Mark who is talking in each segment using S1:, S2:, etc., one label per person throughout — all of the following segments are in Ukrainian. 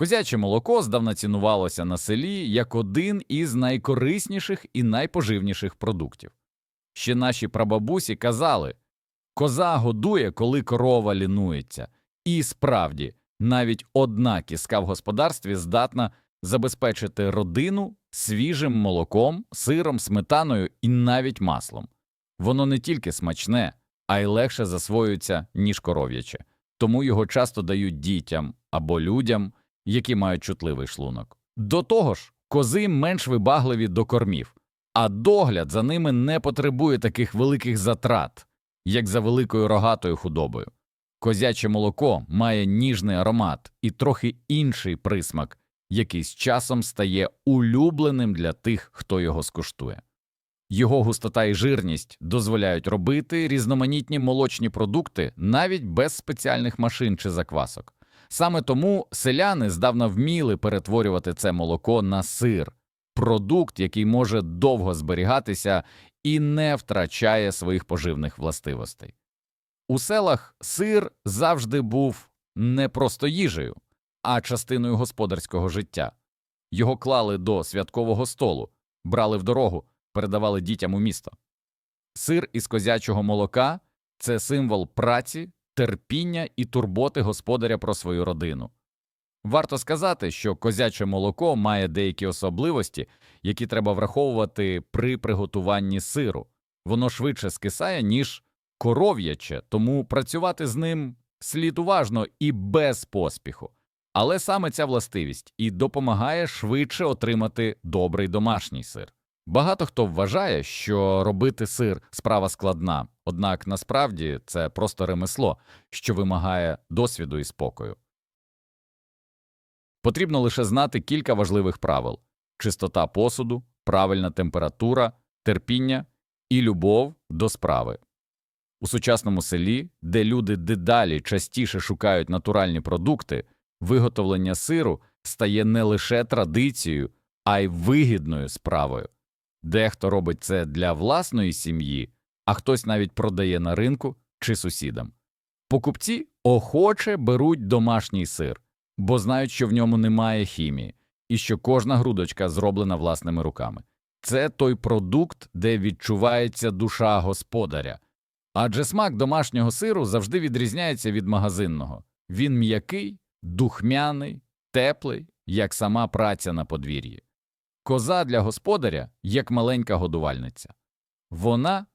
S1: Козяче молоко здавна цінувалося на селі як один із найкорисніших і найпоживніших продуктів. Ще наші прабабусі казали коза годує, коли корова лінується, і справді навіть одна кіска в господарстві здатна забезпечити родину свіжим молоком, сиром, сметаною і навіть маслом. Воно не тільки смачне, а й легше засвоюється, ніж коров'яче, тому його часто дають дітям або людям, які мають чутливий шлунок. До того ж, кози менш вибагливі до кормів, а догляд за ними не потребує таких великих затрат, як за великою рогатою худобою. Козяче молоко має ніжний аромат і трохи інший присмак, який з часом стає улюбленим для тих, хто його скуштує. Його густота і жирність дозволяють робити різноманітні молочні продукти навіть без спеціальних машин чи заквасок. Саме тому селяни здавна вміли перетворювати це молоко на сир, продукт, який може довго зберігатися і не втрачає своїх поживних властивостей. У селах сир завжди був не просто їжею, а частиною господарського життя. Його клали до святкового столу, брали в дорогу, передавали дітям у місто. Сир із козячого молока це символ праці, терпіння і турботи господаря про свою родину. Варто сказати, що козяче молоко має деякі особливості, які треба враховувати при приготуванні сиру. Воно швидше скисає, ніж коров'яче, тому працювати з ним слід уважно і без поспіху. Але саме ця властивість і допомагає швидше отримати добрий домашній сир. Багато хто вважає, що робити сир справа складна, однак насправді це просто ремесло, що вимагає досвіду і спокою. Потрібно лише знати кілька важливих правил чистота посуду, правильна температура, терпіння і любов до справи. У сучасному селі, де люди дедалі частіше шукають натуральні продукти, виготовлення сиру стає не лише традицією, а й вигідною справою. Дехто робить це для власної сім'ї, а хтось навіть продає на ринку чи сусідам. Покупці охоче беруть домашній сир, бо знають, що в ньому немає хімії і що кожна грудочка зроблена власними руками. Це той продукт, де відчувається душа господаря. Адже смак домашнього сиру завжди відрізняється від магазинного. Він м'який, духмяний, теплий, як сама праця на подвір'ї. Коза для господаря як маленька годувальниця. Вона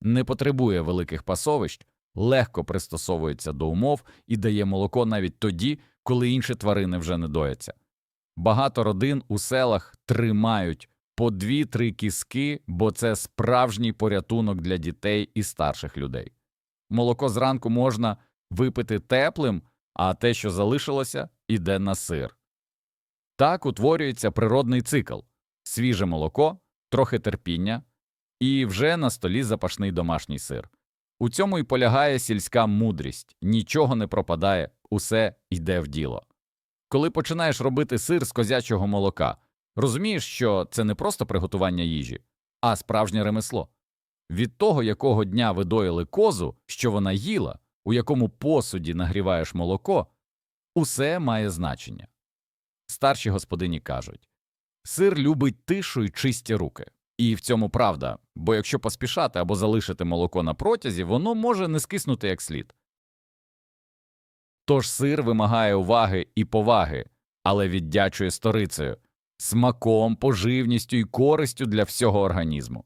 S1: не потребує великих пасовищ, легко пристосовується до умов і дає молоко навіть тоді, коли інші тварини вже не дояться. Багато родин у селах тримають по дві-три кіски, бо це справжній порятунок для дітей і старших людей. Молоко зранку можна випити теплим, а те, що залишилося, іде на сир. Так утворюється природний цикл свіже молоко, трохи терпіння, і вже на столі запашний домашній сир. У цьому і полягає сільська мудрість нічого не пропадає, усе йде в діло. Коли починаєш робити сир з козячого молока, розумієш, що це не просто приготування їжі, а справжнє ремесло. Від того, якого дня ви доїли козу, що вона їла, у якому посуді нагріваєш молоко, усе має значення. Старші господині кажуть сир любить тишу й чисті руки. І в цьому правда, бо якщо поспішати або залишити молоко на протязі, воно може не скиснути як слід. Тож сир вимагає уваги і поваги, але віддячує сторицею, смаком, поживністю і користю для всього організму.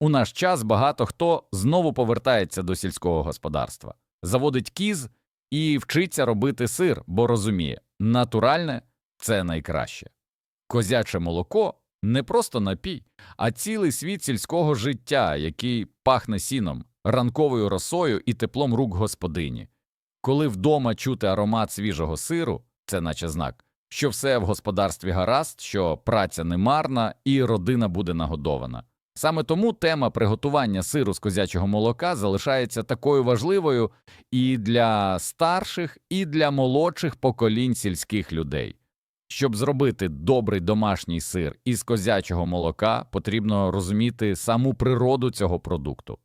S1: У наш час багато хто знову повертається до сільського господарства, заводить кіз і вчиться робити сир, бо розуміє, натуральне це найкраще. Козяче молоко не просто напій, а цілий світ сільського життя, який пахне сіном, ранковою росою і теплом рук господині. Коли вдома чути аромат свіжого сиру, це наче знак, що все в господарстві гаразд, що праця не марна і родина буде нагодована. Саме тому тема приготування сиру з козячого молока залишається такою важливою і для старших, і для молодших поколінь сільських людей. Щоб зробити добрий домашній сир із козячого молока, потрібно розуміти саму природу цього продукту.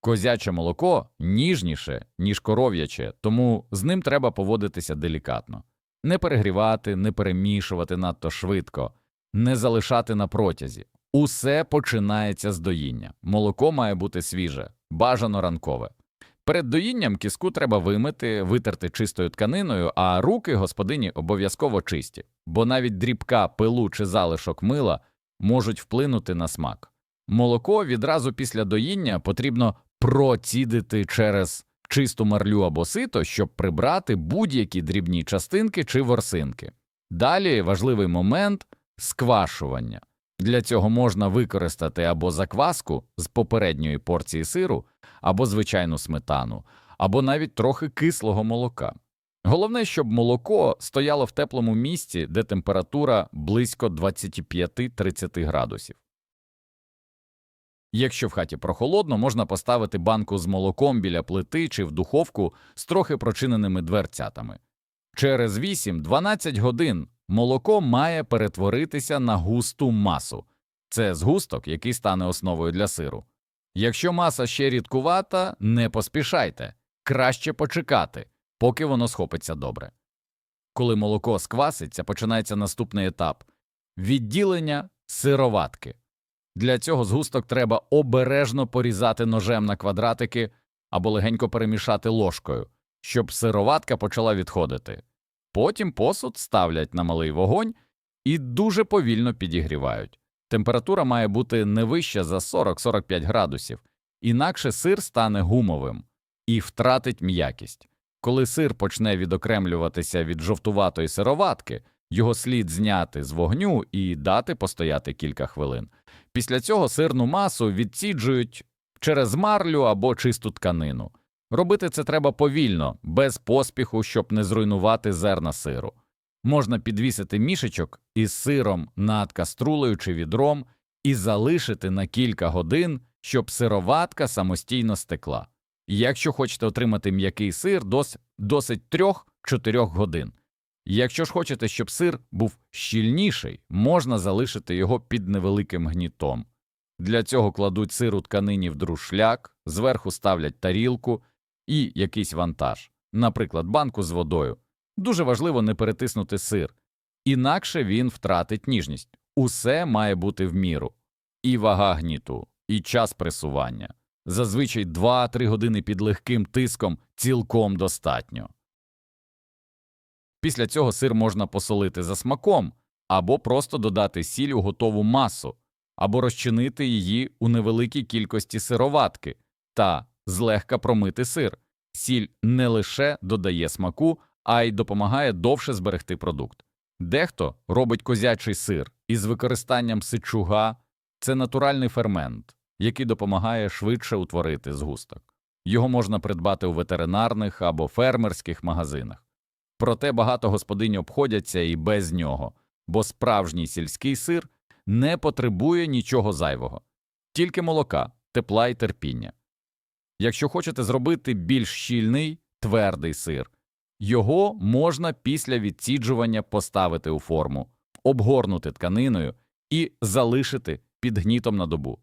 S1: Козяче молоко ніжніше, ніж коров'яче, тому з ним треба поводитися делікатно. Не перегрівати, не перемішувати надто швидко, не залишати на протязі. Усе починається з доїння. Молоко має бути свіже, бажано ранкове. Перед доїнням кіску треба вимити, витерти чистою тканиною, а руки господині обов'язково чисті, бо навіть дрібка пилу чи залишок мила можуть вплинути на смак. Молоко відразу після доїння потрібно процідити через чисту марлю або сито, щоб прибрати будь-які дрібні частинки чи ворсинки. Далі важливий момент сквашування. Для цього можна використати або закваску з попередньої порції сиру, або звичайну сметану, або навіть трохи кислого молока. Головне, щоб молоко стояло в теплому місці, де температура близько 25-30 градусів. Якщо в хаті прохолодно, можна поставити банку з молоком біля плити чи в духовку з трохи прочиненими дверцятами. Через 8-12 годин молоко має перетворитися на густу масу. Це згусток, який стане основою для сиру. Якщо маса ще рідкувата, не поспішайте, краще почекати, поки воно схопиться добре. Коли молоко скваситься, починається наступний етап відділення сироватки. Для цього згусток треба обережно порізати ножем на квадратики або легенько перемішати ложкою, щоб сироватка почала відходити. Потім посуд ставлять на малий вогонь і дуже повільно підігрівають. Температура має бути не вища за 40-45 градусів, інакше сир стане гумовим і втратить м'якість. Коли сир почне відокремлюватися від жовтуватої сироватки, його слід зняти з вогню і дати постояти кілька хвилин. Після цього сирну масу відсіджують через марлю або чисту тканину. Робити це треба повільно, без поспіху, щоб не зруйнувати зерна сиру. Можна підвісити мішечок із сиром над каструлею чи відром і залишити на кілька годин, щоб сироватка самостійно стекла. Якщо хочете отримати м'який сир, дос, досить 3-4 годин. Якщо ж хочете, щоб сир був щільніший, можна залишити його під невеликим гнітом. Для цього кладуть сир у тканині в друшляк, зверху ставлять тарілку і якийсь вантаж, наприклад, банку з водою. Дуже важливо не перетиснути сир, інакше він втратить ніжність. Усе має бути в міру. І вага гніту, і час пресування. Зазвичай 2-3 години під легким тиском цілком достатньо. Після цього сир можна посолити за смаком, або просто додати сіль у готову масу, або розчинити її у невеликій кількості сироватки та злегка промити сир. Сіль не лише додає смаку, а й допомагає довше зберегти продукт. Дехто робить козячий сир із використанням сичуга це натуральний фермент, який допомагає швидше утворити згусток. Його можна придбати у ветеринарних або фермерських магазинах. Проте багато господинь обходяться і без нього, бо справжній сільський сир не потребує нічого зайвого, тільки молока, тепла і терпіння. Якщо хочете зробити більш щільний, твердий сир, його можна після відсіджування поставити у форму, обгорнути тканиною і залишити під гнітом на добу.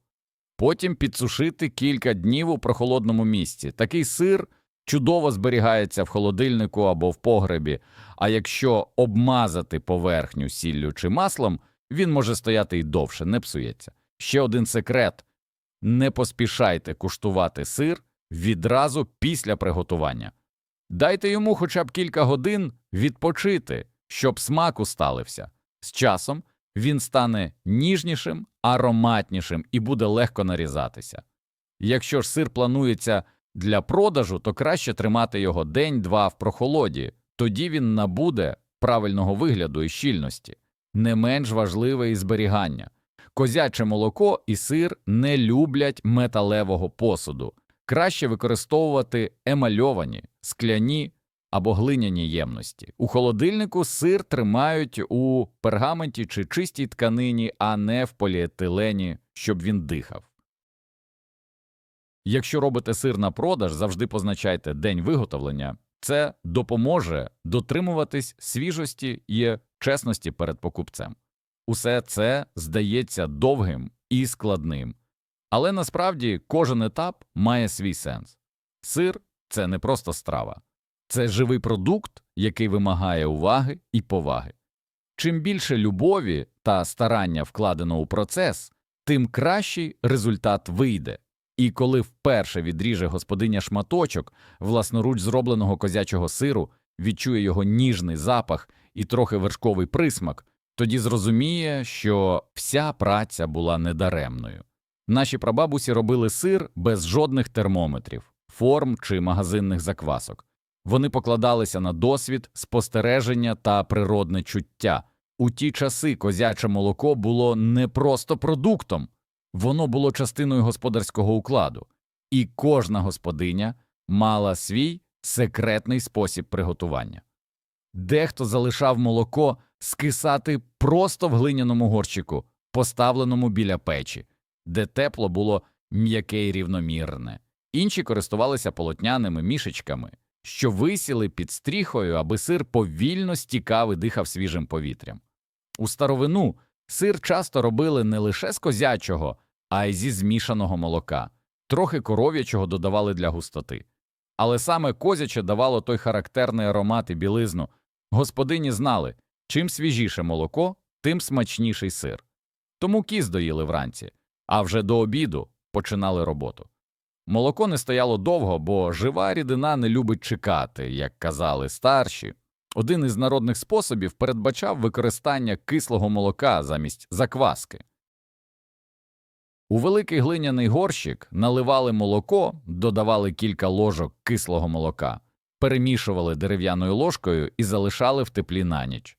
S1: Потім підсушити кілька днів у прохолодному місці. Такий сир чудово зберігається в холодильнику або в погребі, а якщо обмазати поверхню сіллю чи маслом, він може стояти й довше, не псується. Ще один секрет не поспішайте куштувати сир відразу після приготування. Дайте йому хоча б кілька годин відпочити, щоб смак усталився. З часом він стане ніжнішим, ароматнішим і буде легко нарізатися. Якщо ж сир планується для продажу, то краще тримати його день-два в прохолоді, тоді він набуде правильного вигляду і щільності. Не менш важливе і зберігання. Козяче молоко і сир не люблять металевого посуду. Краще використовувати емальовані, скляні або глиняні ємності. У холодильнику сир тримають у пергаменті чи чистій тканині, а не в поліетилені, щоб він дихав. Якщо робите сир на продаж, завжди позначайте день виготовлення. Це допоможе дотримуватись свіжості і чесності перед покупцем. Усе це здається довгим і складним, але насправді кожен етап має свій сенс. Сир це не просто страва, це живий продукт, який вимагає уваги і поваги. Чим більше любові та старання вкладено у процес, тим кращий результат вийде. І коли вперше відріже господиня шматочок власноруч зробленого козячого сиру, відчує його ніжний запах і трохи вершковий присмак, тоді зрозуміє, що вся праця була недаремною. Наші прабабусі робили сир без жодних термометрів, форм чи магазинних заквасок. Вони покладалися на досвід, спостереження та природне чуття. У ті часи козяче молоко було не просто продуктом, воно було частиною господарського укладу, і кожна господиня мала свій секретний спосіб приготування. Дехто залишав молоко скисати просто в глиняному горщику, поставленому біля печі, де тепло було м'яке й рівномірне. Інші користувалися полотняними мішечками, що висіли під стріхою, аби сир повільно стікав і дихав свіжим повітрям. У старовину сир часто робили не лише з козячого, а й зі змішаного молока, трохи коров'ячого додавали для густоти. Але саме козяче давало той характерний аромат і білизну. Господині знали, чим свіжіше молоко, тим смачніший сир. Тому кіз доїли вранці, а вже до обіду починали роботу. Молоко не стояло довго, бо жива рідина не любить чекати, як казали старші. Один із народних способів передбачав використання кислого молока замість закваски. У великий глиняний горщик наливали молоко, додавали кілька ложок кислого молока, перемішували дерев'яною ложкою і залишали в теплі на ніч.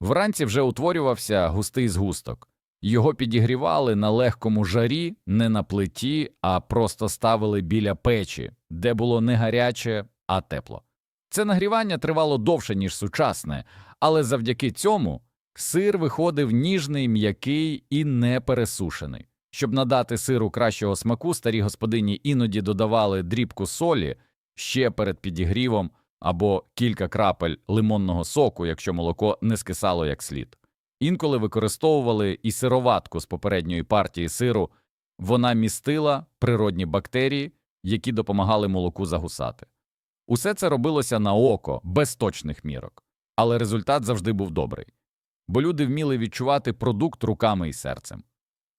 S1: Вранці вже утворювався густий згусток. Його підігрівали на легкому жарі, не на плиті, а просто ставили біля печі, де було не гаряче, а тепло. Це нагрівання тривало довше, ніж сучасне, але завдяки цьому сир виходив ніжний, м'який і не пересушений. Щоб надати сиру кращого смаку, старі господині іноді додавали дрібку солі ще перед підігрівом або кілька крапель лимонного соку, якщо молоко не скисало як слід. Інколи використовували і сироватку з попередньої партії сиру, вона містила природні бактерії, які допомагали молоку загусати. Усе це робилося на око, без точних мірок, але результат завжди був добрий, бо люди вміли відчувати продукт руками і серцем.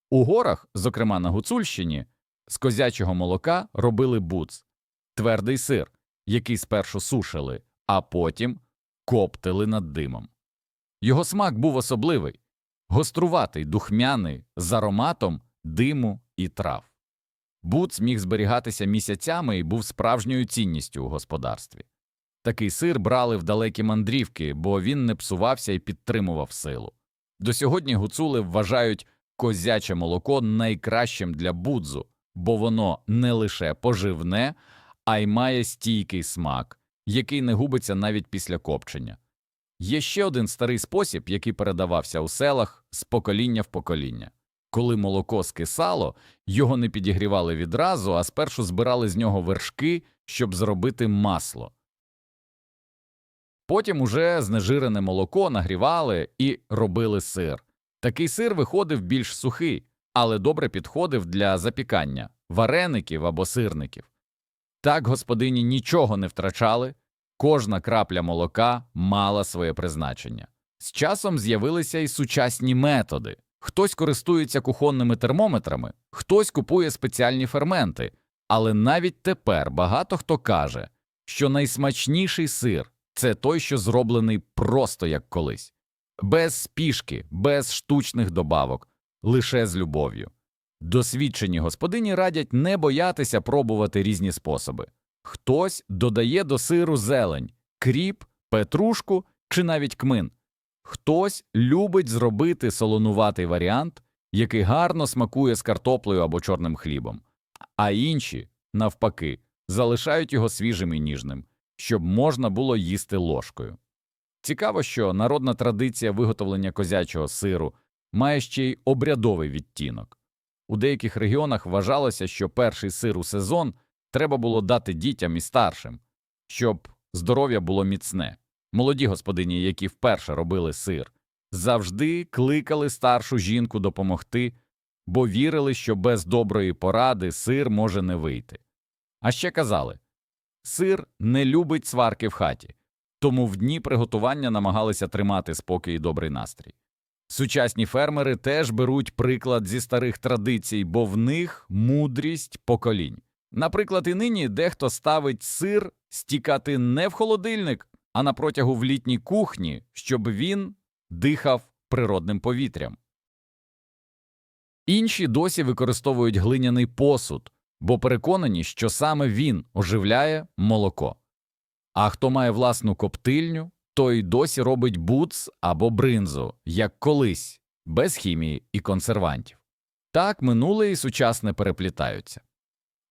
S1: У горах, зокрема на Гуцульщині, з козячого молока робили буц – твердий сир, який спершу сушили, а потім коптили над димом. Його смак був особливий – гоструватий, духмяний, з ароматом диму і трав. Буц міг зберігатися місяцями і був справжньою цінністю у господарстві. Такий сир брали в далекі мандрівки, бо він не псувався і підтримував силу. До сьогодні гуцули вважають козяче молоко найкращим для будзу, бо воно не лише поживне, а й має стійкий смак, який не губиться навіть після копчення. Є ще один старий спосіб, який передавався у селах з покоління в покоління. Коли молоко скисало, його не підігрівали відразу, а спершу збирали з нього вершки, щоб зробити масло. Потім уже знежирене молоко нагрівали і робили сир. Такий сир виходив більш сухий, але добре підходив для запікання вареників або сирників. Так господині нічого не втрачали, кожна крапля молока мала своє призначення. З часом з'явилися і сучасні методи. Хтось користується кухонними термометрами, хтось купує спеціальні ферменти, але навіть тепер багато хто каже, що найсмачніший сир це той, що зроблений просто як колись, без спішки, без штучних добавок, лише з любов'ю. Досвідчені господині радять не боятися пробувати різні способи. Хтось додає до сиру зелень, кріп, петрушку чи навіть кмин. Хтось любить зробити солонуватий варіант, який гарно смакує з картоплею або чорним хлібом, а інші, навпаки, залишають його свіжим і ніжним, щоб можна було їсти ложкою. Цікаво, що народна традиція виготовлення козячого сиру має ще й обрядовий відтінок. У деяких регіонах вважалося, що перший сир у сезон треба було дати дітям і старшим, щоб здоров'я було міцне. Молоді господині, які вперше робили сир, завжди кликали старшу жінку допомогти, бо вірили, що без доброї поради сир може не вийти. А ще казали сир не любить сварки в хаті, тому в дні приготування намагалися тримати спокій і добрий настрій. Сучасні фермери теж беруть приклад зі старих традицій, бо в них мудрість поколінь. Наприклад, і нині дехто ставить сир стікати не в холодильник, а на протягу в літній кухні, щоб він дихав природним повітрям. Інші досі використовують глиняний посуд, бо переконані, що саме він оживляє молоко. А хто має власну коптильню, той досі робить буц або бринзу, як колись, без хімії і консервантів. Так минуле і сучасне переплітаються.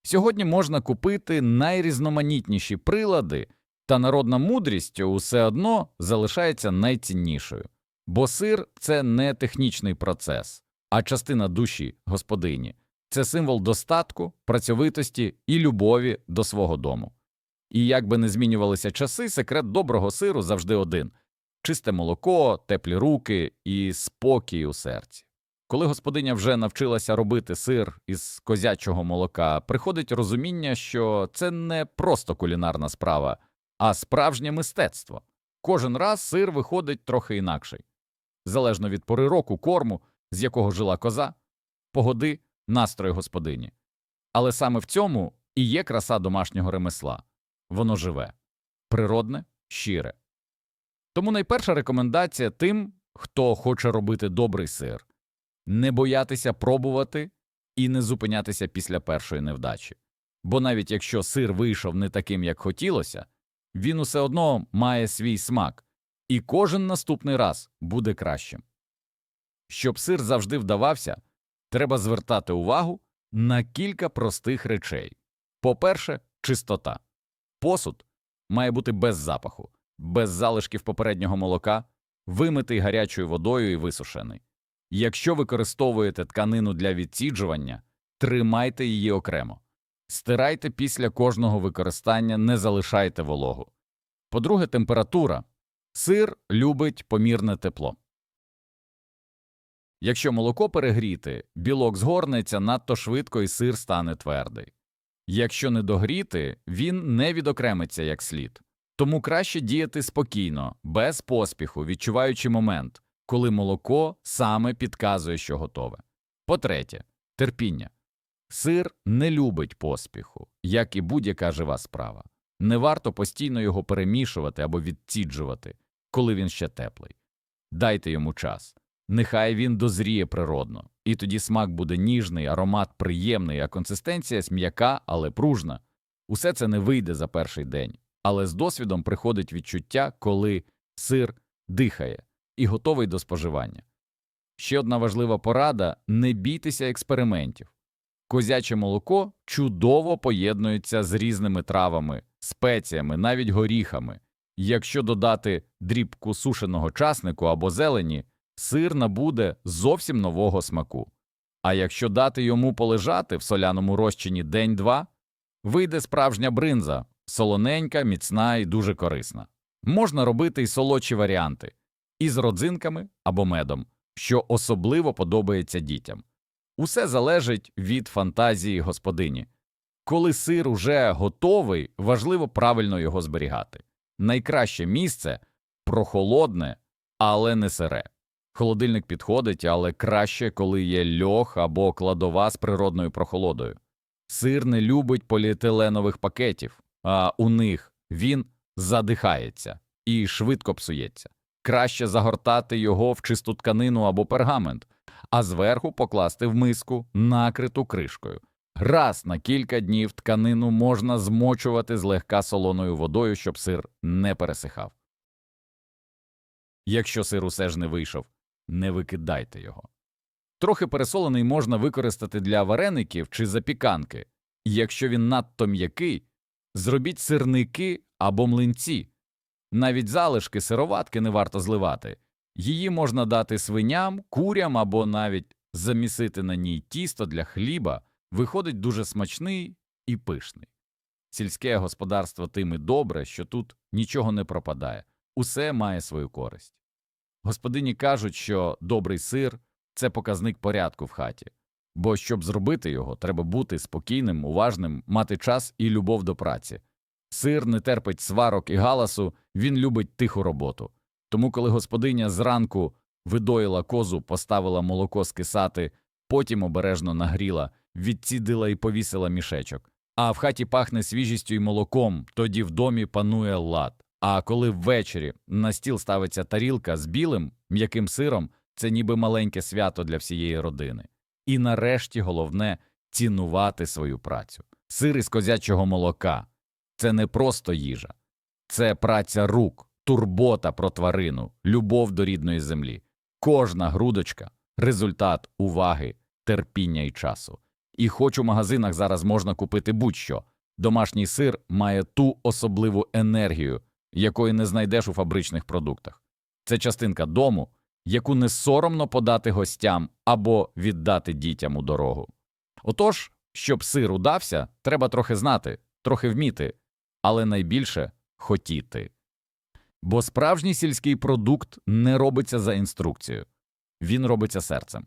S1: Сьогодні можна купити найрізноманітніші прилади, та народна мудрість усе одно залишається найціннішою, бо сир це не технічний процес, а частина душі господині, це символ достатку, працьовитості і любові до свого дому. І як би не змінювалися часи, секрет доброго сиру завжди один чисте молоко, теплі руки і спокій у серці. Коли господиня вже навчилася робити сир із козячого молока, приходить розуміння, що це не просто кулінарна справа, а справжнє мистецтво. Кожен раз сир виходить трохи інакший, залежно від пори року, корму, з якого жила коза, погоди, настрою господині. Але саме в цьому і є краса домашнього ремесла воно живе, природне, щире. Тому найперша рекомендація тим, хто хоче робити добрий сир не боятися пробувати і не зупинятися після першої невдачі. Бо навіть якщо сир вийшов не таким, як хотілося, він усе одно має свій смак, і кожен наступний раз буде кращим. Щоб сир завжди вдавався, треба звертати увагу на кілька простих речей. По-перше, чистота. Посуд має бути без запаху, без залишків попереднього молока, вимитий гарячою водою і висушений. Якщо використовуєте тканину для відсіджування, тримайте її окремо. Стирайте після кожного використання, не залишайте вологу. По-друге, температура. Сир любить помірне тепло. Якщо молоко перегріти, білок згорнеться надто швидко і сир стане твердий. Якщо не догріти, він не відокремиться як слід. Тому краще діяти спокійно, без поспіху, відчуваючи момент, коли молоко саме підказує, що готове. По-третє, терпіння. Сир не любить поспіху, як і будь-яка жива справа. Не варто постійно його перемішувати або відціджувати, коли він ще теплий. Дайте йому час. Нехай він дозріє природно, і тоді смак буде ніжний, аромат приємний, а консистенція м'яка, але пружна. Усе це не вийде за перший день, але з досвідом приходить відчуття, коли сир дихає і готовий до споживання. Ще одна важлива порада не бійтеся експериментів. Козяче молоко чудово поєднується з різними травами, спеціями, навіть горіхами. Якщо додати дрібку сушеного часнику або зелені, сир набуде зовсім нового смаку. А якщо дати йому полежати в соляному розчині день-два, вийде справжня бринза, солоненька, міцна і дуже корисна. Можна робити й солодші варіанти із родзинками або медом, що особливо подобається дітям. Усе залежить від фантазії господині. Коли сир уже готовий, важливо правильно його зберігати. Найкраще місце прохолодне, але не сире. Холодильник підходить, але краще, коли є льох або кладова з природною прохолодою. Сир не любить поліетиленових пакетів, а у них він задихається і швидко псується. Краще загортати його в чисту тканину або пергамент, а зверху покласти в миску, накриту кришкою. Раз на кілька днів тканину можна змочувати злегка солоною водою, щоб сир не пересихав. Якщо сир усе ж не вийшов, не викидайте його. Трохи пересолений можна використати для вареників чи запіканки. Якщо він надто м'який, зробіть сирники або млинці. Навіть залишки сироватки не варто зливати. Її можна дати свиням, курям або навіть замісити на ній тісто для хліба, виходить дуже смачний і пишний. Сільське господарство тим і добре, що тут нічого не пропадає, усе має свою користь. Господині кажуть, що добрий сир це показник порядку в хаті, бо щоб зробити його, треба бути спокійним, уважним, мати час і любов до праці. Сир не терпить сварок і галасу, він любить тиху роботу. Тому, коли господиня зранку видоїла козу, поставила молоко скисати, потім обережно нагріла, відцідила і повісила мішечок. А в хаті пахне свіжістю і молоком, тоді в домі панує лад. А коли ввечері на стіл ставиться тарілка з білим м'яким сиром, це ніби маленьке свято для всієї родини. І нарешті головне цінувати свою працю. Сир із козячого молока це не просто їжа, це праця рук, турбота про тварину, любов до рідної землі. Кожна грудочка результат уваги, терпіння і часу. І хоч у магазинах зараз можна купити будь-що, домашній сир має ту особливу енергію, якої не знайдеш у фабричних продуктах. Це частинка дому, яку не соромно подати гостям або віддати дітям у дорогу. Отож, щоб сир удався, треба трохи знати, трохи вміти, але найбільше хотіти. Бо справжній сільський продукт не робиться за інструкцією, він робиться серцем.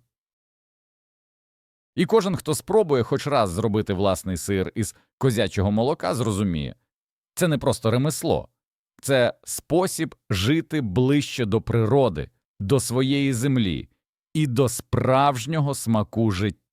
S1: І кожен, хто спробує хоч раз зробити власний сир із козячого молока, зрозуміє це не просто ремесло, це спосіб жити ближче до природи, до своєї землі і до справжнього смаку життя.